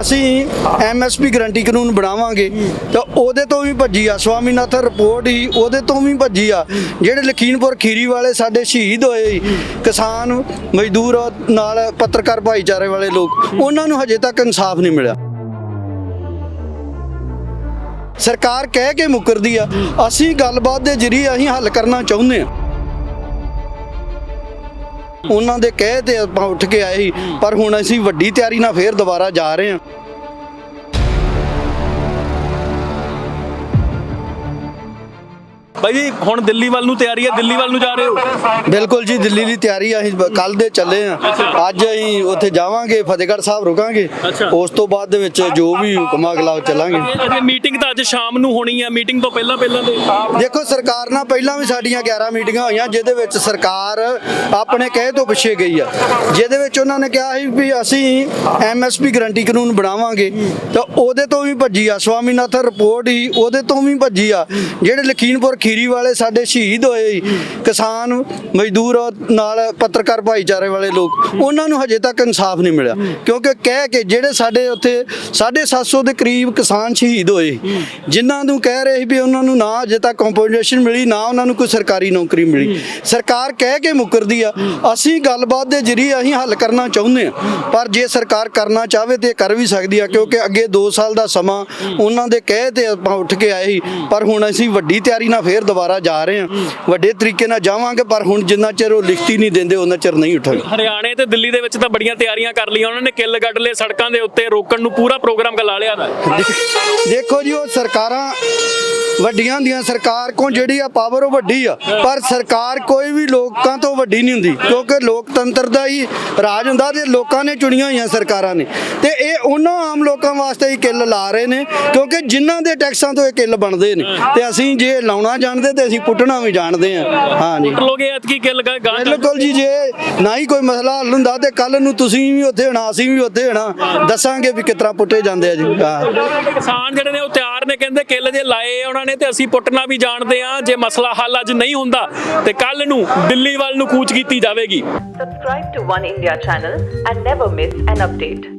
ਅਸੀਂ MSP guarantee ਕਾਨੂੰਨ ਬਣਾਵਾਂਗੇ, ਤਾਂ ਉਹਦੇ ਤੋਂ ਵੀ ਭੱਜੀ ਆ, ਸਵਾਮੀਨਾਥਨ ਰਿਪੋਰਟ ਹੀ ਉਹਦੇ ਤੋਂ ਵੀ ਭੱਜੀ ਆ। ਜਿਹੜੇ ਲਖੀਮਪੁਰ ਖੀਰੀ ਵਾਲੇ ਸਾਡੇ ਸ਼ਹੀਦ ਹੋਏ ਕਿਸਾਨ, ਮਜ਼ਦੂਰ ਨਾਲ ਪੱਤਰਕਾਰ ਭਾਈਚਾਰੇ ਵਾਲੇ ਲੋਕ, ਉਹਨਾਂ ਨੂੰ ਹਜੇ ਤੱਕ ਇਨਸਾਫ ਨਹੀਂ ਮਿਲਿਆ। ਸਰਕਾਰ ਕਹਿ ਕੇ ਮੁਕਰਦੀ ਆ, ਅਸੀਂ ਗੱਲਬਾਤ ਦੇ ਜਰੀਏ ਅਸੀਂ ਹੱਲ ਕਰਨਾ ਚਾਹੁੰਦੇ ਆ। ਉਹਨਾਂ ਦੇ ਕਹੇ ਤੇ ਆਪਾਂ ਉੱਠ ਕੇ ਆਏ ਸੀ, ਪਰ ਹੁਣ ਅਸੀਂ ਵੱਡੀ ਤਿਆਰੀ ਨਾਲ ਫੇਰ ਦੁਬਾਰਾ ਜਾ ਰਹੇ ਹਾਂ ਬਾਈ ਜੀ ਹੁਣ ਦਿੱਲੀ ਵੱਲ ਨੂੰ ਤਿਆਰੀ ਹੈ ਦਿੱਲੀ ਵੱਲ ਨੂੰ ਜਾ ਰਹੇ ਹੋ? ਬਿਲਕੁਲ ਜੀ ਦਿੱਲੀ ਦੀ ਤਿਆਰੀ ਆ, ਅਸੀਂ ਕੱਲ ਦੇ ਚੱਲੇ ਆ। ਅੱਜ ਅਸੀਂ ਉੱਥੇ ਜਾਵਾਂਗੇ ਫਤਿਹਗੜ੍ਹ ਸਾਹਿਬ ਰੁਕਾਂਗੇ। ਅੱਛਾ। ਉਸ ਤੋਂ ਬਾਅਦ ਦੇ ਵਿੱਚ ਜੋ ਵੀ ਹੁਕਮ ਅਗਲਾ ਚੱਲਾਂਗੇ। ਅਜੇ ਮੀਟਿੰਗ ਤਾਂ ਅੱਜ ਸ਼ਾਮ ਨੂੰ ਹੋਣੀ ਹੈ ਮੀਟਿੰਗ ਤੋਂ ਪਹਿਲਾਂ ਪਹਿਲਾਂ ਦੇ ਦੇਖੋ ਸਰਕਾਰ ਨਾਲ ਪਹਿਲਾਂ ਵੀ ਸਾਡੀਆਂ 11 ਮੀਟਿੰਗਾਂ ਹੋਈਆਂ ਜਿਹਦੇ ਵਿੱਚ ਸਰਕਾਰ ਆਪਣੇ ਕਹੇ ਤੋਂ ਪਿੱਛੇ ਗਈ ਆ। ਜਿਹਦੇ ਵਿੱਚ ਉਹਨਾਂ ਨੇ ਕਿਹਾ ਸੀ ਵੀ ਅਸੀਂ ਐਮਐਸਪੀ ਗਰੰਟੀ ਕਾਨੂੰਨ ਬਣਾਵਾਂਗੇ। ਤਾਂ ਉਹਦੇ ਤੋਂ ਵੀ ਭੱਜੀ ਆ ਸਵਾਮੀਨਾਥਨ ਰਿਪੋਰਟ ਹੀ ਉਹਦੇ ਤੋਂ ਵੀ ਭੱਜੀ ਆ। ਜਿਹੜੇ ਲਖੀਮਪੁਰ ਖੀਰੀ ਵਾਲੇ ਸਾਡੇ ਸ਼ਹੀਦ ਹੋਏ ਸੀ, ਕਿਸਾਨ ਮਜ਼ਦੂਰ ਨਾਲ ਪੱਤਰਕਾਰ ਭਾਈਚਾਰੇ ਵਾਲੇ ਲੋਕ ਉਹਨਾਂ ਨੂੰ ਹਜੇ ਤੱਕ ਇਨਸਾਫ ਨਹੀਂ ਮਿਲਿਆ। ਕਿਉਂਕਿ ਕਹਿ ਕੇ ਜਿਹੜੇ ਸਾਡੇ ਉੱਥੇ 750 ਦੇ ਕਰੀਬ ਕਿਸਾਨ ਸ਼ਹੀਦ ਹੋਏ ਜਿਨ੍ਹਾਂ ਨੂੰ ਕਹਿ ਰਹੇ ਸੀ ਵੀ ਉਹਨਾਂ ਨੂੰ ਨਾ ਅਜੇ ਤੱਕ ਕੰਪਨਸੇਸ਼ਨ ਮਿਲੀ ਨਾ ਉਹਨਾਂ ਨੂੰ ਕੋਈ ਸਰਕਾਰੀ ਨੌਕਰੀ ਮਿਲੀ। ਸਰਕਾਰ ਕਹਿ ਕੇ ਮੁਕਰਦੀ ਆ। ਅਸੀਂ ਗੱਲਬਾਤ ਦੇ ਜਰੀਏ ਅਸੀਂ ਹੱਲ ਕਰਨਾ ਚਾਹੁੰਦੇ ਆ। ਪਰ ਜੇ ਸਰਕਾਰ ਕਰਨਾ ਚਾਹਵੇ ਤੇ ਕਰ ਵੀ ਸਕਦੀ ਆ ਕਿਉਂਕਿ ਅੱਗੇ 2 ਸਾਲ ਦਾ ਸਮਾਂ ਉਹਨਾਂ ਦੇ ਕਹਿ ਤੇ ਆਪਾਂ ਉੱਠ ਕੇ ਆਏ ਸੀ। ਪਰ ਹੁਣ ਅਸੀਂ ਵੱਡੀ ਤਿਆਰੀ ਨਾਲ ਫੇਰ ਦੁਬਾਰਾ ਜਾ ਰਹੇ ਹਾਂ। ਵੱਡੇ ਤਰੀਕੇ ਨਾਲ ਜਾਵਾਂਗੇ ਪਰ ਹੁਣ ਜਿੰਨਾ ਚਿਰ ਉਹ ਲਿਖਤੀ ਨਹੀਂ ਦਿੰਦੇ ਉਹਨਾਂ ਚਿਰ ਨਹੀਂ ਉੱਠਾਂਗੇ ਹਰਿਆਣੇ ਤੇ ਦਿੱਲੀ ਦੇ ਵਿੱਚ ਤਾਂ ਬੜੀਆਂ ਤਿਆਰੀਆਂ ਕਰ ਲਈਆਂ ਉਹਨਾਂ ਨੇ ਕਿੱਲ ਗੱਡ ਲਏ ਸੜਕਾਂ ਦੇ ਉੱਤੇ ਰੋਕਣ ਨੂੰ ਪੂਰਾ ਪ੍ਰੋਗਰਾਮ ਗਲਾ ਲਿਆ ਦਾ। ਦੇਖੋ ਜੀ ਉਹ ਸਰਕਾਰਾਂ ਵੱਡੀਆਂ ਦੀਆਂ ਸਰਕਾਰ ਕੋਲ ਜਿਹੜੀ ਆ ਪਾਵਰ ਉਹ ਵੱਡੀ ਆ ਪਰ ਸਰਕਾਰ ਕੋਈ ਵੀ ਲੋਕਾਂ ਤੋਂ ਵੱਡੀ ਨਹੀਂ ਹੁੰਦੀ ਕਿਉਂਕਿ ਲੋਕਤੰਤਰ ਦਾ ਹੀ ਰਾਜ ਹੁੰਦਾ ਤੇ ਲੋਕਾਂ ਨੇ ਚੁਣੀਆਂ ਹੋਈਆਂ ਸਰਕਾਰਾਂ ਨੇ। ਤੇ ਉਹਨਾਂ ਆਮ ਲੋਕਾਂ ਵਾਸਤੇ ਹੀ ਕਿੱਲ ਲਾ ਰਹੇ ਨੇ ਕਿਉਂਕਿ ਜਿਨ੍ਹਾਂ ਦੇ ਟੈਕਸਾਂ ਤੋਂ ਇਹ ਕਿੱਲ ਬਣਦੇ ਨੇ ਤੇ ਅਸੀਂ ਜੇ ਲਾਉਣਾ ਜਾਣਦੇ ਤੇ ਅਸੀਂ ਪੁੱਟਣਾ ਵੀ ਜਾਣਦੇ ਆ। ਹਾਂ ਜੀ। ਲੋਗੇ ਐਤਕੀ ਕਿੱਲ ਗਾ ਗਾਂ ਬਿਲਕੁਲ ਜੀ ਜੇ ਨਾ ਹੀ ਕੋਈ ਮਸਲਾ ਹੱਲ ਹੁੰਦਾ ਤੇ ਕੱਲ ਨੂੰ ਤੁਸੀਂ ਵੀ ਉੱਥੇ ਹੋਣਾ ਅਸੀਂ ਵੀ ਉੱਥੇ ਹੋਣਾ ਦੱਸਾਂਗੇ ਵੀ ਕਿਤਰਾ ਪੁੱਟੇ ਜਾਂਦੇ ਆ ਜੀ। ਕਿਸਾਨ ਜਿਹੜੇ ਨੇ ਉਹ ਤਿਆਰ ਨੇ ਕਹਿੰਦੇ ਕਿੱਲ ਜੇ ਲਾਏ ਉਹਨਾਂ ਨੇ ਤੇ ਅਸੀਂ ਪੁੱਟਣਾ ਵੀ ਜਾਣਦੇ ਆ ਜੇ ਮਸਲਾ ਹੱਲ ਅੱਜ ਨਹੀਂ ਹੁੰਦਾ ਤੇ ਕੱਲ ਨੂੰ ਦਿੱਲੀ ਵੱਲ ਨੂੰ ਕੂਚ ਕੀਤੀ ਜਾਵੇਗੀ। Subscribe to One India channel and never miss an update.